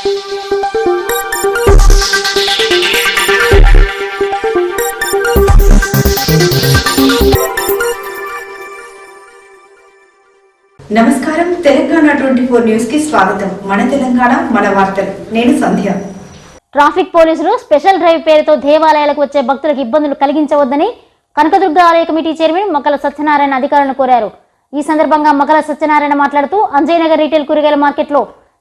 నమస్కారం. Telangana twenty four న్యూస్కి స్వాగతం. మన తెలంగాణ మన వార్తలు. నేను సంధ్య. ట్రాఫిక్ పోలీసులు స్పెషల్ డ్రైవ్ పేరుతో దేవాలయాలకు వచ్చే భక్తులకు ఇబ్బందులు కలిగించవద్దని కనకదుర్గ ఆలయ కమిటీ చైర్మన్ మొక్కల సత్యనారాయణ అధికారులను కోరారు. ఈ సందర్భంగా మొక్కల సత్యనారాయణ మాట్లాడుతూ అంజయనగర్ రీటైల్ కూరగాయల మార్కెట్లో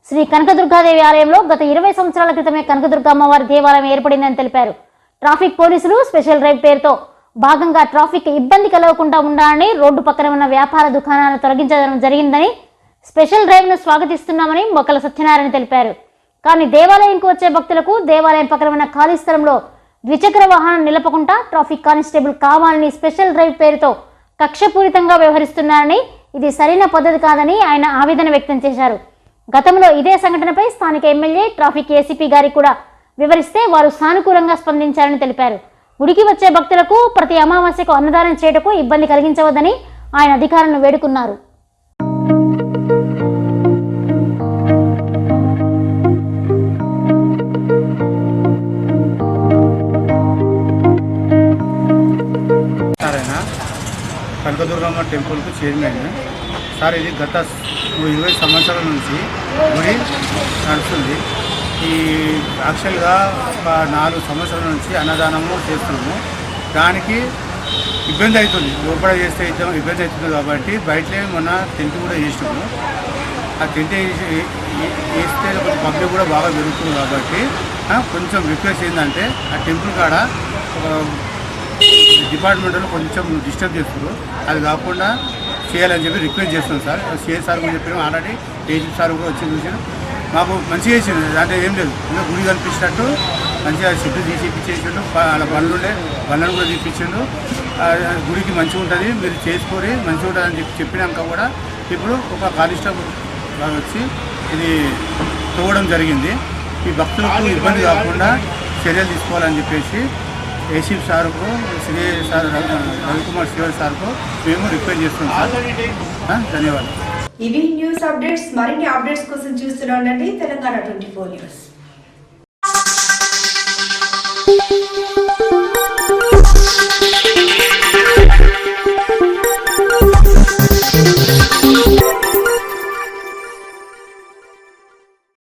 శ్రీ కనకదుర్గాదేవి ఆలయంలో గత ఇరవై సంవత్సరాల క్రితమే కనకదుర్గ అమ్మవారి దేవాలయం ఏర్పడిందని తెలిపారు. ట్రాఫిక్ పోలీసులు స్పెషల్ డ్రైవ్ పేరుతో భాగంగా ట్రాఫిక్ ఇబ్బంది కలగకుండా ఉండాలని రోడ్డు పక్కన ఉన్న వ్యాపార దుకాణాలను తొలగించడం జరిగిందని స్పెషల్ డ్రైవ్ను స్వాగతిస్తున్నామని మొక్కల సత్యనారాయణ తెలిపారు. కానీ దేవాలయంకు వచ్చే భక్తులకు దేవాలయం పక్కన ఉన్న ఖాళీ స్థలంలో ద్విచక్ర వాహనం నిలపకుండా ట్రాఫిక్ కానిస్టేబుల్ కావాలని స్పెషల్ డ్రైవ్ పేరుతో కక్షపూరితంగా వ్యవహరిస్తున్నారని ఇది సరైన పద్ధతి కాదని ఆయన ఆవేదన వ్యక్తం చేశారు. గతంలో ఇదే సంఘటనపై స్థానిక ఎమ్మెల్యే ట్రాఫిక్ ఏసీపీ గారికి కూడా వివరిస్తే వారు సానుకూలంగా స్పందించారని తెలిపారు. గుడికి వచ్చే భక్తులకు ప్రతి అమావాస్యకు అన్నదానం చేయటకు ఇబ్బంది కలిగించవద్దని ఆయన అధికారులను వేడుకున్నారు. కనకదుర్గమ్మ టెంపుల్కి చైర్మన్ సార్ ఇది గత ఇరవై సంవత్సరాల నుంచి గుడి నడుస్తుంది. ఈ యాక్చువల్గా ఒక నాలుగు సంవత్సరాల నుంచి అన్నదానము చేస్తున్నాము. దానికి ఇబ్బంది అవుతుంది. లోపల చేస్తే ఇద్దాం ఇబ్బంది అవుతుంది కాబట్టి బయటనే మొన్న టెంట్ కూడా చేసినాము ఆ టెంట్ వేస్తే పబ్లిక్ కూడా బాగా పెరుగుతుంది కాబట్టి కొంచెం రిక్వెస్ట్ ఏంటంటే ఆ టెంపుల్ కాడ ఒక డిపార్ట్మెంట్లో కొంచెం డిస్టర్బ్ చేస్తున్నారు. అది కాకుండా చేయాలని చెప్పి రిక్వెస్ట్ చేస్తున్నాం సార్. సిఎస్ సార్ కూడా చెప్పినాం ఆల్రెడీ ఏజీ సార్ కూడా వచ్చి చూసాను మాకు మంచిగా చేసింది దాంట్లో ఏం లేదు. ఇంకా గుడి కనిపించినట్టు మంచిగా షెడ్డు తీసి ఇప్పించేసిండు. వాళ్ళ బండ్లు ఉండే బండ్లను కూడా తీపించిండు గుడికి మంచిగా ఉంటుంది మీరు చేసుకొని మంచిగా ఉంటుంది అని చెప్పి చెప్పినాక కూడా ఇప్పుడు ఒక కానిస్టేబుల్ వచ్చి ఇది తోవడం జరిగింది. ఈ భక్తులకు ఇబ్బంది కాకుండా చర్యలు తీసుకోవాలని చెప్పేసి ఏసీ సార్కు శ్రీ సార్ రవికుమార్ శివ సార్కు మేము రిక్వెస్ట్ చేస్తున్నాం సార్. ధన్యవాదాలు. ఇవి న్యూస్ అప్డేట్స్ మరిన్ని అప్డేట్స్ కోసం చూస్తూనే ఉండండి. Telangana twenty four news.